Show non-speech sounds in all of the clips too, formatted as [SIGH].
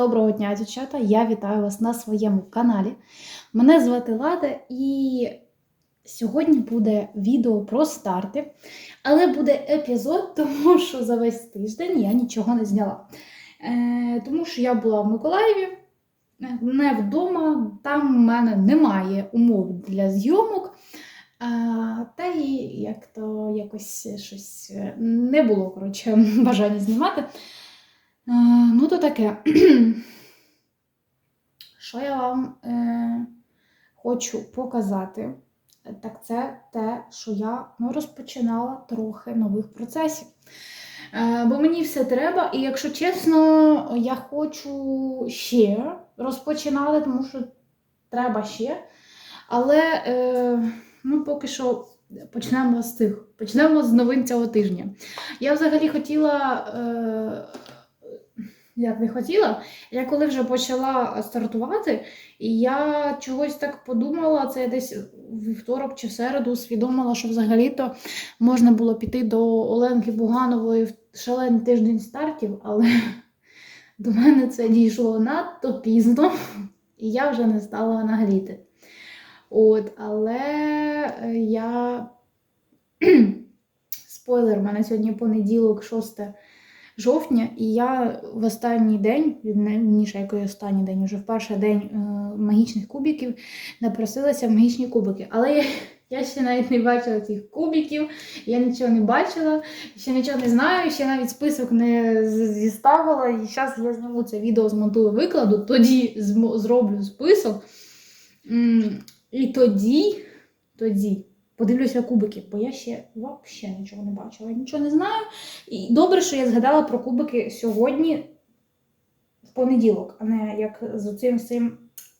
Доброго дня, дівчата! Я вітаю вас на своєму каналі. Мене звати Лада, і сьогодні буде відео про старти. Але буде епізод, [LAUGHS] тому що за весь тиждень я нічого не зняла. Е, тому що я була в Миколаєві, е, не вдома, там в мене немає умов для зйомок. А, та і як то якось щось е, не було коротше, [LAUGHS] бажання знімати. А, ну, то таке. [CLEARS THROAT] Що я вам е, хочу показати? Так це те, що я ну, розпочинала трохи нових процесів. Е, бо мені все треба, і якщо чесно, я хочу ще розпочинати, тому що треба ще. Але е, ну, поки що почнемо з тих. Почнемо з новин цього тижня. Я взагалі хотіла. Е, як не хотіла, я коли вже почала стартувати, і я чогось так подумала, це я десь вівторок чи в середу усвідомила, що взагалі-то можна було піти до Оленки Буганової в шалений тиждень стартів, але [LAUGHS] до мене це дійшло надто пізно, і я вже не стала нагріти. От, Але е, я. [CLEARS THROAT] Спойлер, у мене сьогодні понеділок, 6 жовтня, і я в останній день, ніж який останній день, вже в перший день е, магічних кубиків напросилася в магічні кубики. Але я, я ще навіть не бачила цих кубиків, я нічого не бачила, ще нічого не знаю, ще навіть список не зіставила. І зараз я зніму це відео, змонтую викладу, тоді зроблю список. І тоді, тоді. Подивлюся кубики, бо я ще взагалі нічого не бачила, нічого не знаю. І добре, що я згадала про кубики сьогодні в понеділок, а не як з цим цим.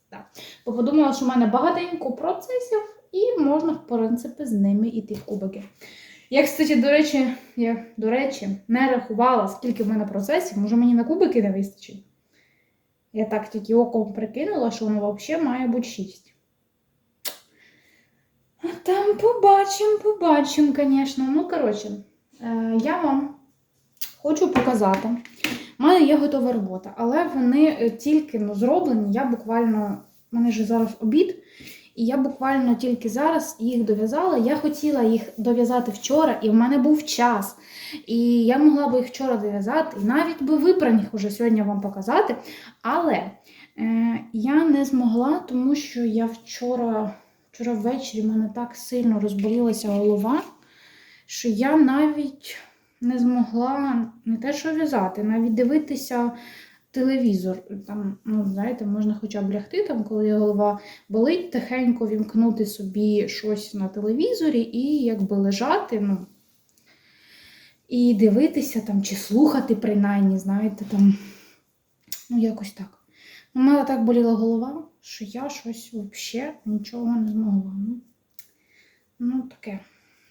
Так. Бо подумала, що в мене багатенько процесів, і можна, в принципі, з ними йти в кубики. Я, кстати, до речі, я, до речі, не рахувала, скільки в мене процесів, може мені на кубики не вистачить. Я так тільки оком прикинула, що воно взагалі має бути 6. Там побачимо, побачимо, звісно. Ну, коротше, е, я вам хочу показати. У мене є готова робота, але вони е, тільки ну, зроблені. Я буквально, у мене вже зараз обід, і я буквально тільки зараз їх дов'язала. Я хотіла їх дов'язати вчора, і в мене був час. І я могла би їх вчора дов'язати, і навіть би випраних вже сьогодні вам показати. Але е, я не змогла, тому що я вчора. Вчора ввечері в мене так сильно розболілася голова, що я навіть не змогла не те, що в'язати, навіть дивитися телевізор. Там, ну, знаєте, можна хоча б лягти, там, коли голова болить, тихенько вімкнути собі щось на телевізорі і якби лежати. ну, І дивитися там, чи слухати, принаймні, знаєте, там, ну, якось так. У мене так боліла голова що я щось взагалі нічого не змогла. Ну, ну таке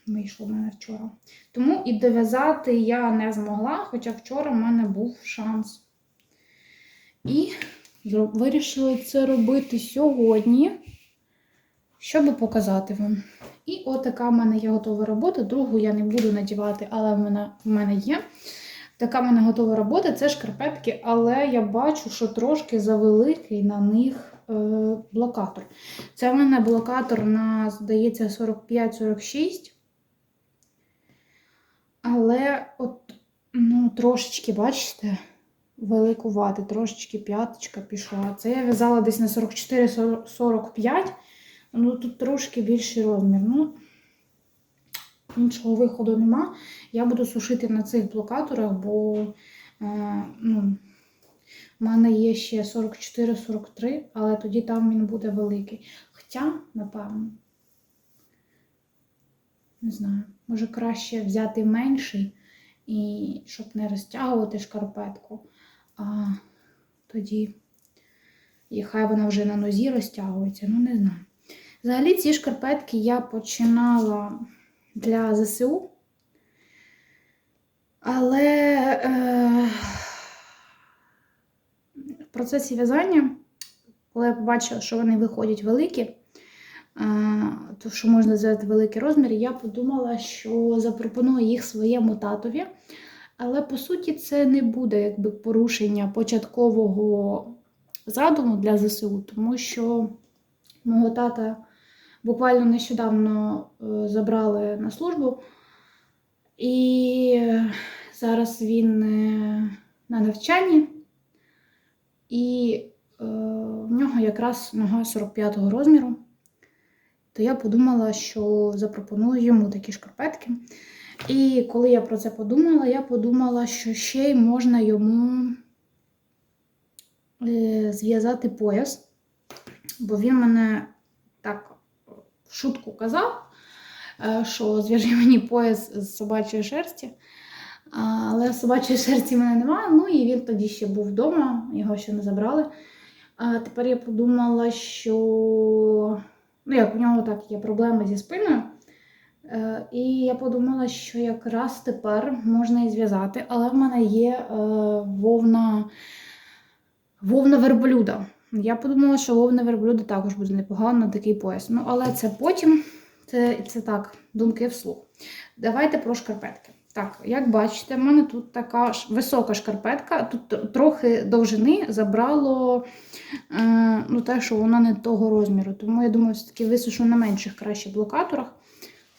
вийшло в мене вчора. Тому і дов'язати я не змогла, хоча вчора в мене був шанс. І вирішила це робити сьогодні, щоб показати вам. І отака в мене є готова робота. Другу я не буду надівати, але в мене, в мене є. Така в мене готова робота це шкарпетки, але я бачу, що трошки завеликий на них блокатор. Це в мене блокатор на, здається, 45-46. Але от, ну, трошечки, бачите, великувати, трошечки п'яточка пішла. Це я в'язала десь на 44-45. Ну, тут трошки більший розмір. Ну, іншого виходу нема. Я буду сушити на цих блокаторах, бо, е, ну, у мене є ще 44-43, але тоді там він буде великий. Хоча, напевно, не знаю, може краще взяти менший, і щоб не розтягувати шкарпетку, а тоді і хай вона вже на нозі розтягується, ну не знаю. Взагалі, ці шкарпетки я починала для ЗСУ, але. Е в процесі в'язання, коли я побачила, що вони виходять великі, то що можна взяти великий розмір, я подумала, що запропоную їх своєму татові. Але по суті це не буде якби порушення початкового задуму для ЗСУ, тому що мого тата буквально нещодавно е, забрали на службу, і зараз він е, на навчанні, і е, в нього якраз нога 45-го розміру. То я подумала, що запропоную йому такі шкарпетки. І коли я про це подумала, я подумала, що ще й можна йому е, зв'язати пояс, бо він мене так в шутку казав, е, що зв'яжи мені пояс з собачої шерсті. Але собачої шерсті в мене немає. Ну і він тоді ще був вдома, його ще не забрали. А тепер я подумала, що ну, як у нього так є проблеми зі спиною. Е, І я подумала, що якраз тепер можна і зв'язати, але в мене є е, вовна, вовна верблюда. Я подумала, що вовна верблюда також буде непогано на такий пояс. Ну, але це потім, це, це так, думки вслух. Давайте про шкарпетки. Так, як бачите, в мене тут така висока шкарпетка, тут трохи довжини забрало е, ну, те, що вона не того розміру. Тому я думаю, все-таки висушу на менших краще блокаторах.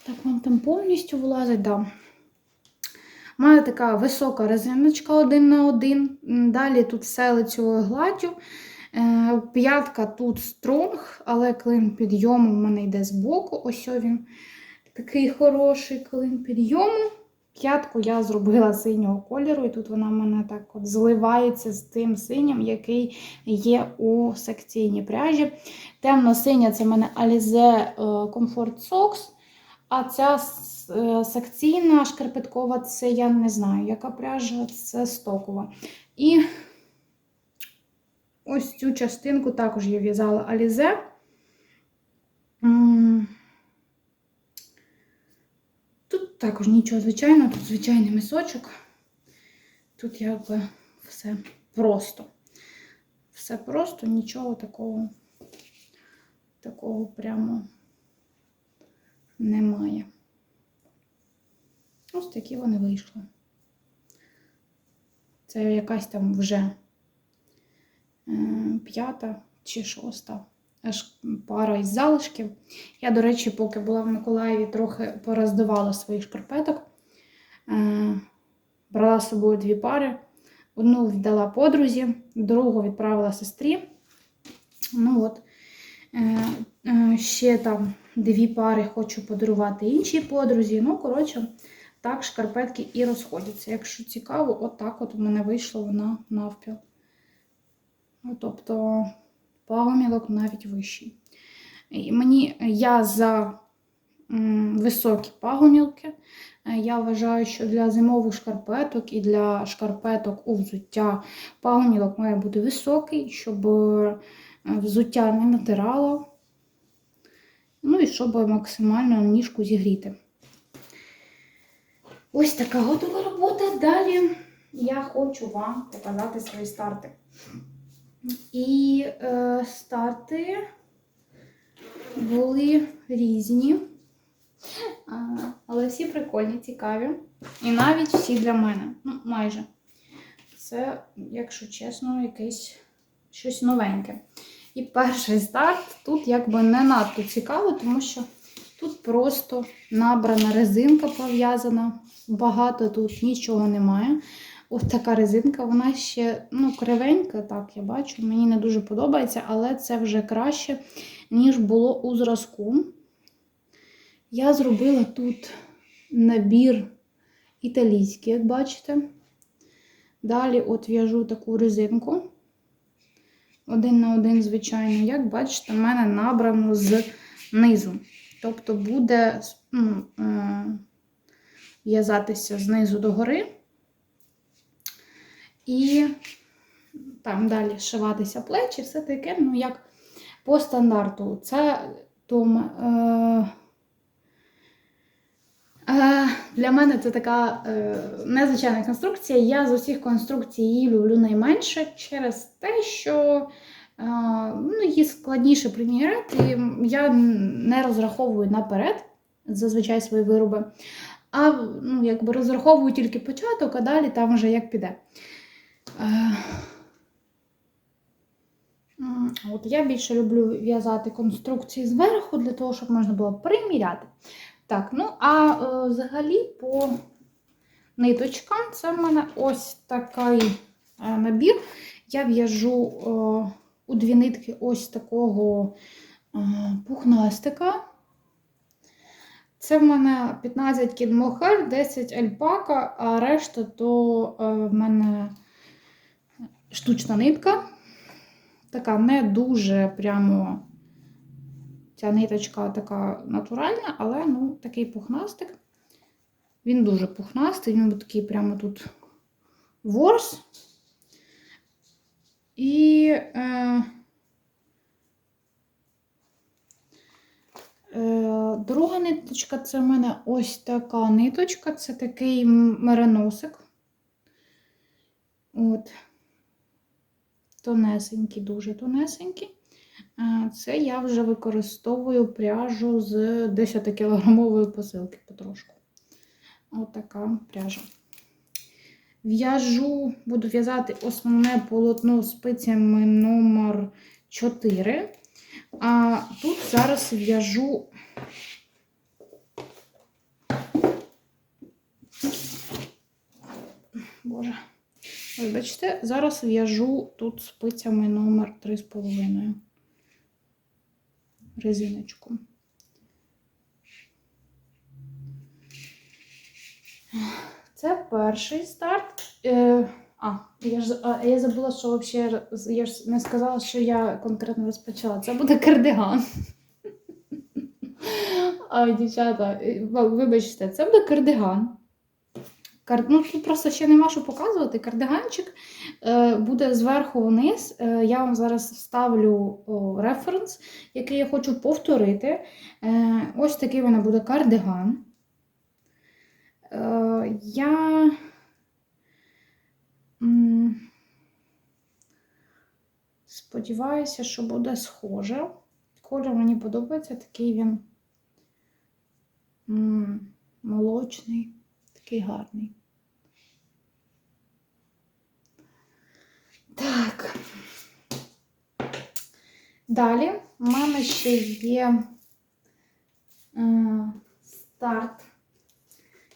Так, вам там повністю влазить, да. У така висока резиночка один на один. Далі тут все лицевою гладдю. Е, П'ятка тут стронг, але клин підйому в мене йде збоку. Ось він такий хороший клин підйому. П'ятку я зробила синього кольору, і тут вона в мене так от зливається з тим синім, який є у секційній пряжі. Темно-синя це в мене Alize е, Comfort Socks. А ця е, секційна шкарпеткова, це я не знаю, яка пряжа, це стокова. І ось цю частинку також я в'язала Alize. М, Тут також нічого звичайного, тут звичайний мисочок. Тут якби все просто. Все просто, нічого такого, такого прямо немає. Ось такі вони вийшли. Це якась там вже е, п'ята чи шоста аж пара із залишків. Я, до речі, поки була в Миколаєві, трохи пороздавала своїх шкарпеток. Е, брала з собою дві пари. Одну віддала подрузі, другу відправила сестрі. Ну от. Е, е, ще там дві пари хочу подарувати іншій подрузі. Ну, коротше, так шкарпетки і розходяться. Якщо цікаво, отак от у мене вийшло вона навпіл. Ну, тобто, пагомілок навіть вищий. І мені я за високі пагомілки. Я вважаю, що для зимових шкарпеток і для шкарпеток у взуття пагомілок має бути високий, щоб е, взуття не натирало. Ну і щоб максимально ніжку зігріти. Ось така готова робота. Далі я хочу вам показати свої старти. І е, старти були різні, але всі прикольні, цікаві. І навіть всі для мене. Ну, майже. Це, якщо чесно, якесь щось новеньке. І перший старт тут якби не надто цікаво, тому що тут просто набрана резинка пов'язана. Багато тут нічого немає. Ось така резинка, вона ще ну, кривенька, так я бачу. Мені не дуже подобається, але це вже краще, ніж було у зразку. Я зробила тут набір італійський, як бачите. Далі от в'яжу таку резинку. Один на один, звичайно. Як бачите, в мене набрано з низу. Тобто буде ну, е, в'язатися знизу до гори. І там далі шиватися плечі, все таке, ну, як по стандарту. Це том, е, е, для мене це така е, незвичайна конструкція. Я з усіх конструкцій її люблю найменше через те, що е, ну, її складніше приміряти. Я не розраховую наперед зазвичай свої вироби. А ну, якби розраховую тільки початок, а далі там вже як піде. Е, От я більше люблю в'язати конструкції зверху, для того, щоб можна було приміряти. Так, ну а е, взагалі по ниточкам це в мене ось такий е, набір. Я в'яжу е, у дві нитки ось такого е, пухнастика. Це в мене 15 кінмохер, 10 альпака, а решта то е, в мене штучна нитка. Така не дуже прямо ця ниточка така натуральна, але ну, такий пухнастик. Він дуже пухнастий, він такий прямо тут ворс. І е, е, друга ниточка це в мене ось така ниточка, це такий м- мериносик. От. Тонесенький, дуже тонесенький. Е, Це я вже використовую пряжу з 10-кілограмової посилки потрошку. От пряжа. В'яжу, буду в'язати основне полотно спицями номер 4. А тут зараз в'яжу. Боже. Вибачте, зараз в'яжу тут спицями номер 3,5 резиночку. Це перший старт. Е, а, я ж а, я забула, що вообще, я ж не сказала, що я конкретно розпочала. Це буде кардиган. Ай, дівчата, е, вибачте, це буде кардиган. Ну, тут просто ще нема що показувати. Кардиганчик е, буде зверху вниз. Е, я вам зараз вставлю референс, який я хочу повторити. Е, ось такий в мене буде кардиган. Я сподіваюся, що буде схоже. Колір мені подобається, такий він молочний, такий гарний. Так. Далі в мене ще є е, старт.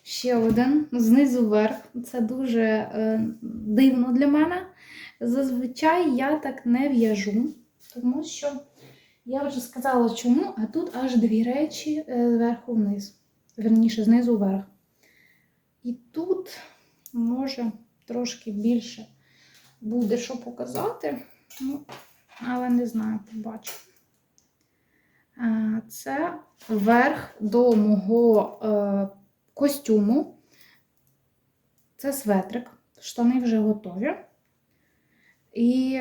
Ще один знизу вверх. Це дуже е, дивно для мене. Зазвичай я так не в'яжу, тому що я вже сказала чому, а тут аж дві речі е, зверху вниз. Верніше, знизу вверх. І тут може трошки більше буде що показати, ну, але не знаю, побачу. Це верх до мого е, костюму. Це светрик. Штани вже готові. І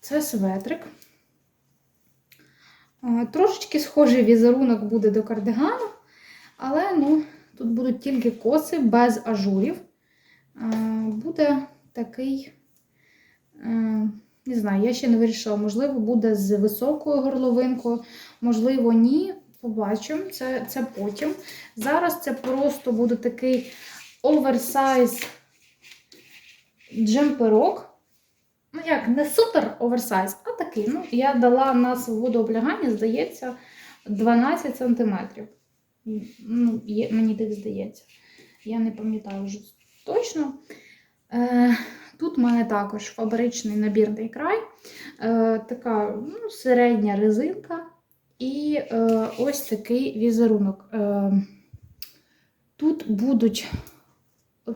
це светрик. Трошечки схожий візерунок буде до кардигану, але ну, тут будуть тільки коси без ажурів. Буде такий, не знаю, я ще не вирішила, можливо, буде з високою горловинкою, можливо, ні. Побачимо, це, це потім. Зараз це просто буде такий оверсайз джемперок. Ну, як, не супер оверсайз, а такий. Ну, я дала на свободу облягання, здається, 12 см. Ну, мені так здається. Я не пам'ятаю вже точно. Е, тут в мене також фабричний набірний край, е, така ну, середня резинка. І е, ось такий візерунок. Е, тут будуть,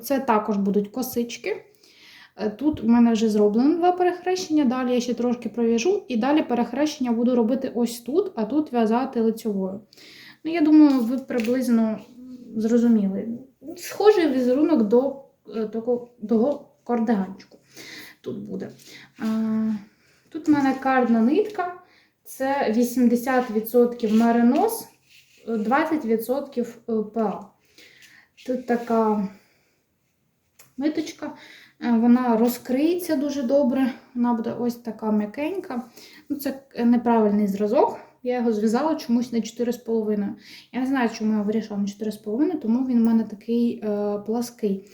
це також будуть косички. Тут в мене вже зроблено два перехрещення, далі я ще трошки пров'яжу, і далі перехрещення буду робити ось тут, а тут в'язати лицьовою. Ну, я думаю, ви приблизно зрозуміли. Схожий візерунок до того, того кардиганчику. Тут буде. Тут в мене кардна нитка. Це 80% меринос, 20% ПА. Тут така ниточка, е, вона розкриється дуже добре, вона буде ось така м'якенька. Ну, Це неправильний зразок, Я його зв'язала чомусь на 4,5. Я не знаю, чому я вирішила на 4,5, тому він у мене такий е, плаский.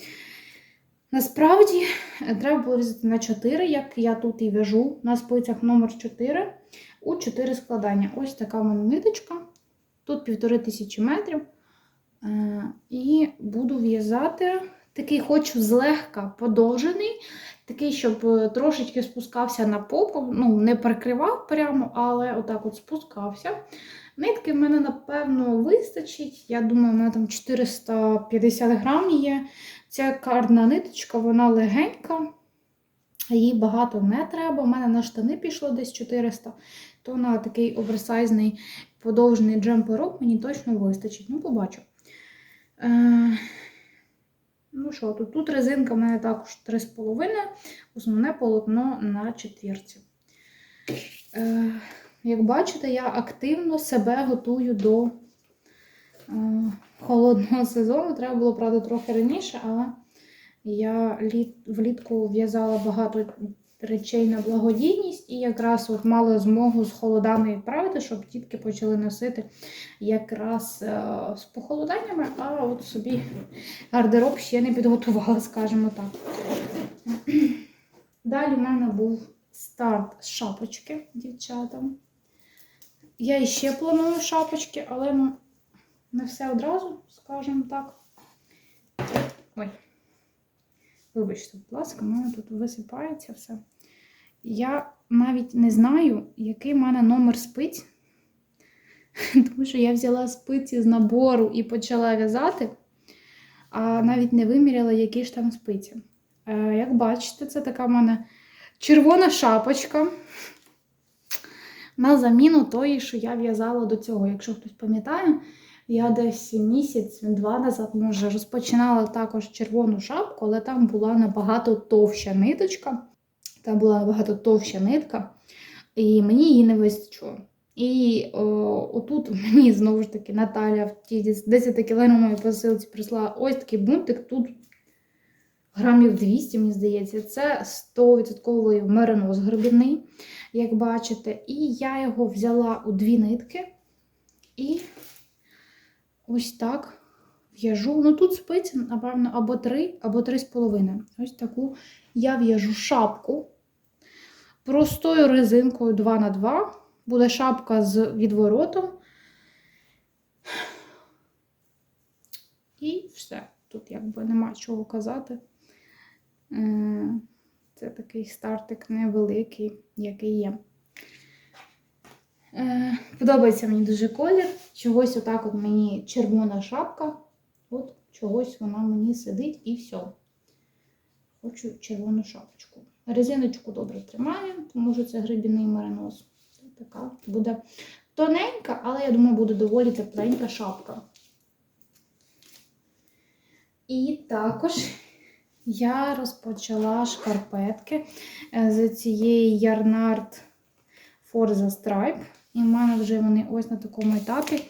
Насправді, е, треба було в'язати на 4, як я тут і в'яжу на спицях номер 4 у 4 складання. Ось така в мене ниточка. Тут півтори тисячі метрів. Е, І буду в'язати такий, хочу злегка подовжений, такий, щоб е, трошечки спускався на попу. Ну, не прикривав прямо, але отак от спускався. Нитки в мене, напевно, вистачить. Я думаю, в мене там 450 грам є. Ця карна ниточка, вона легенька, її багато не треба. У мене на штани пішло десь 400, то на такий оверсайзний подовжений джемперок мені точно вистачить. Ну, побачу. Е, ну що, тут, тут резинка в мене також 3,5, основне полотно на четвірці. Е, як бачите, я активно себе готую до холодного сезону. Треба було, правда, трохи раніше, але я літ, влітку в'язала багато речей на благодійність і якраз от мала змогу з холодами відправити, щоб тітки почали носити якраз е, з похолоданнями, а от собі гардероб ще не підготувала, скажімо так. Далі в мене був старт з шапочки дівчатам. Я іще планую шапочки, але ну, не все одразу, скажімо так. Ой. Вибачте, будь ласка, в мене тут висипається все. Я навіть не знаю, який в мене номер спиць. [LAUGHS] Тому що я взяла спиці з набору і почала в'язати, а навіть не виміряла, які ж там спиці. Е, Як бачите, це така в мене червона шапочка. На заміну тої, що я в'язала до цього. Якщо хтось пам'ятає, я десь місяць-два назад, може, розпочинала також червону шапку, але там була набагато товща ниточка. Там була набагато товща нитка, і мені її не вистачило. І о, отут [LAUGHS] мені знову ж таки Наталя в тій 10 кілограмовій посилці прислала ось такий бунтик. Тут грамів 200, мені здається, це 100% мериноз грибний, як бачите. І я його взяла у дві нитки. І ось так в'яжу. Ну тут спиці, напевно, або 3, або 3,5. Ось таку я в'яжу шапку простою резинкою 2х2. Буде шапка з відворотом. І все. Тут якби нема чого казати. Е, Це такий стартик невеликий, який є. Е, Подобається мені дуже колір. Чогось отак от мені червона шапка. От чогось вона мені сидить і все. Хочу червону шапочку. Резиночку добре тримаю, тому що це грибіний мариноз. Така буде тоненька, але я думаю, буде доволі тепленька шапка. І також я розпочала шкарпетки е, з цієї Ярнард Forza Stripe. І в мене вже вони ось на такому етапі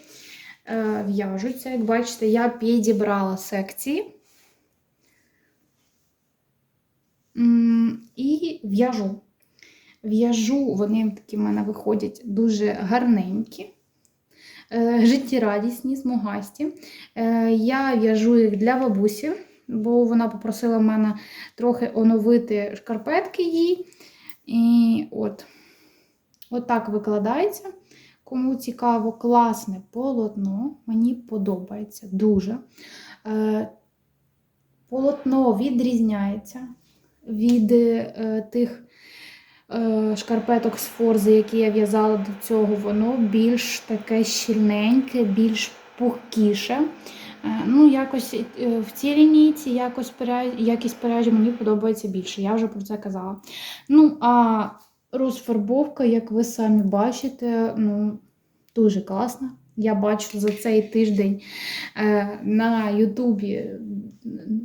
е, в'яжуться. Як бачите, я підібрала секції і в'яжу. В'яжу, вони такі в мене виходять дуже гарненькі, е, життєрадісні, смугасті. Е, Я в'яжу їх для бабусі, бо вона попросила мене трохи оновити шкарпетки їй. І от, от викладається. Кому цікаво, класне полотно, мені подобається дуже. Е, Полотно відрізняється від е, тих е, шкарпеток з форзи, які я в'язала до цього, воно більш таке щільненьке, більш пухкіше. Ну, якось В цій лінійці якось якість перяжі мені подобається більше, я вже про це казала. Ну, а розфарбовка, як ви самі бачите, ну, дуже класна. Я бачу за цей тиждень е, на Ютубі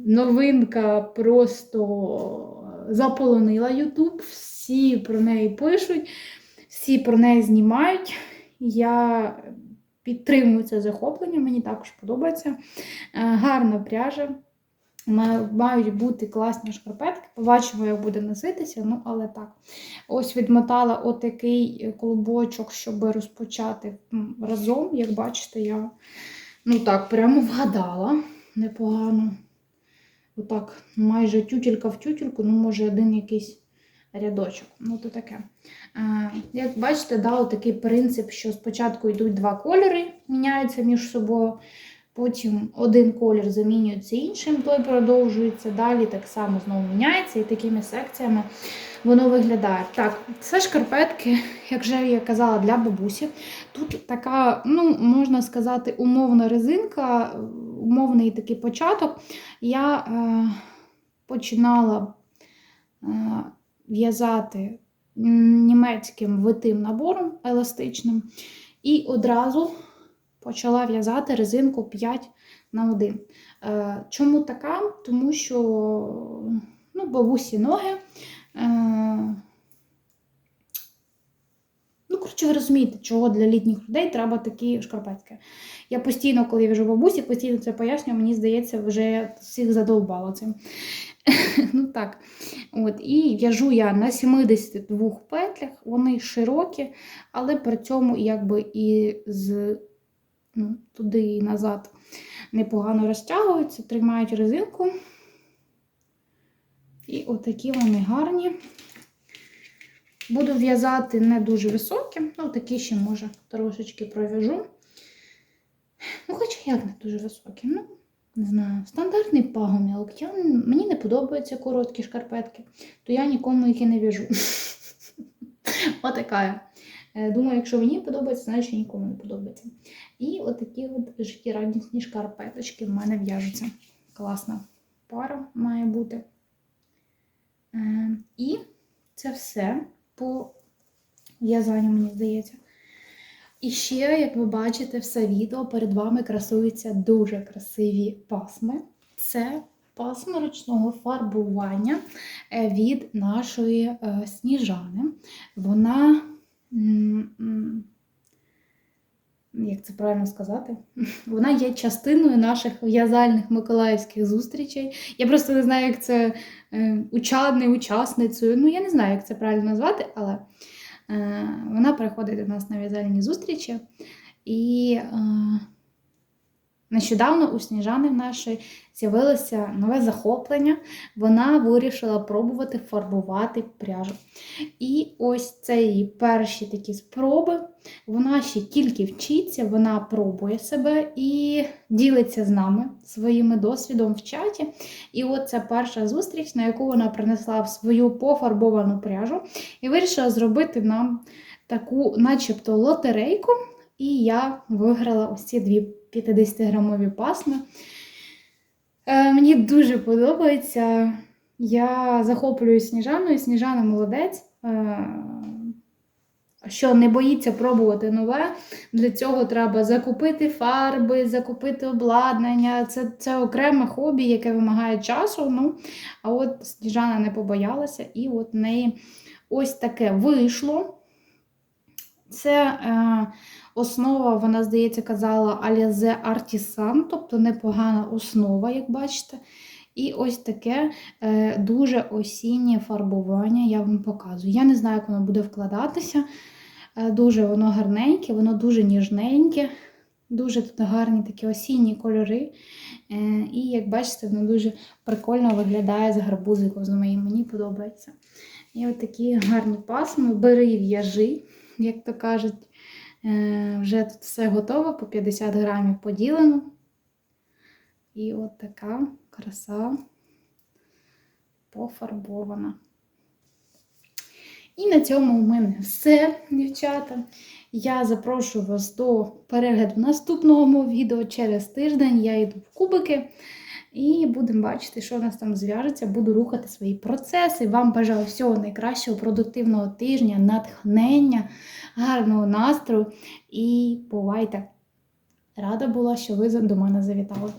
новинка просто заполонила Ютуб. Всі про неї пишуть, всі про неї знімають. Я підтримую це захоплення, мені також подобається. Е, Гарна пряжа. Ма- Мають бути класні шкарпетки. Побачимо, як буде носитися, ну але так. Ось відмотала отакий е, клубочок, щоб розпочати разом. Як бачите, я ну так, прямо вгадала непогано. Отак, майже тютелька в тютельку, ну, може, один якийсь рядочок. Ну, то таке. Як бачите, да, такий принцип, що спочатку йдуть два кольори, міняються між собою. Потім один колір замінюється іншим, той продовжується. Далі так само знову міняється, і такими секціями воно виглядає. Так, це шкарпетки, [LAUGHS] як вже я казала, для бабусі. Тут така, ну, можна сказати, умовна резинка, умовний такий початок. Я е, починала е, в'язати німецьким витим набором еластичним, і одразу почала в'язати резинку 5 на 1. Е, чому така? Тому що ну, бабусі ноги. Е, Ну, коротше, ви розумієте, чого для літніх людей треба такі шкарпетки. Я постійно, коли в'яжу бабусі, постійно це пояснюю, мені здається, вже всіх задовбала цим. [LAUGHS] ну так. От, І в'яжу я на 72 петлях, вони широкі, але при цьому якби і з ну, туди і назад непогано розтягуються, тримають резинку. І отакі вони гарні. Буду в'язати не дуже високі, ну такі ще, може, трошечки пров'яжу. Ну, хоча як не дуже високі. Ну, не знаю, стандартний пагомілок. Я, мені не подобаються короткі шкарпетки, то я нікому їх і не в'яжу. [LAUGHS] Отака. Е, Думаю, якщо мені подобається, значить нікому не подобається. І отакі от життєрадісні шкарпеточки в мене в'яжуться. Класна пара має бути. Е, І це все по в'язанню, мені здається. І ще, як ви бачите, все відео перед вами красуються дуже красиві пасми. Це пасми ручного фарбування е, від нашої е, сніжани. Вона. Як це правильно сказати? [LAUGHS] Вона є частиною наших в'язальних миколаївських зустрічей. Я просто не знаю, як це е, учадний, учасницею. Ну, я не знаю, як це правильно назвати, але е, вона приходить до нас на в'язальні зустрічі. І е, нещодавно у Сніжани в нашої з'явилося нове захоплення. Вона вирішила пробувати фарбувати пряжу. І ось це її перші такі спроби. Вона ще тільки вчиться, вона пробує себе і ділиться з нами своїм досвідом в чаті. І от це перша зустріч, на яку вона принесла в свою пофарбовану пряжу і вирішила зробити нам таку, начебто, лотерейку. І я виграла ось ці дві 50-грамові пасми. Е, мені дуже подобається. Я захоплююсь Сніжаною. Сніжана молодець. Е, що не боїться пробувати нове. Для цього треба закупити фарби, закупити обладнання. Це це окреме хобі, яке вимагає часу. Ну, А от Сніжана не побоялася, і от неї ось таке вийшло. Це е, основа, вона, здається, казала Alize Artisan, тобто непогана основа, як бачите. І ось таке е, дуже осіннє фарбування я вам показую. Я не знаю, як воно буде вкладатися. Е, дуже воно гарненьке, воно дуже ніжненьке, дуже тут гарні такі осінні кольори. Е, і, як бачите, воно дуже прикольно виглядає з гарбузиком з моїм. Мені подобається. І от такі гарні пасми. Бери в'яжи, як то кажуть. Вже тут все готово, по 50 грамів поділено. І от така краса пофарбована. І на цьому у мене все, дівчата. Я запрошую вас до перегляду наступного відео через тиждень. Я йду в кубики і будемо бачити, що у нас там зв'яжеться. Буду рухати свої процеси. Вам бажаю всього найкращого, продуктивного тижня, натхнення, гарного настрою і бувайте! Рада була, що ви до мене завітали.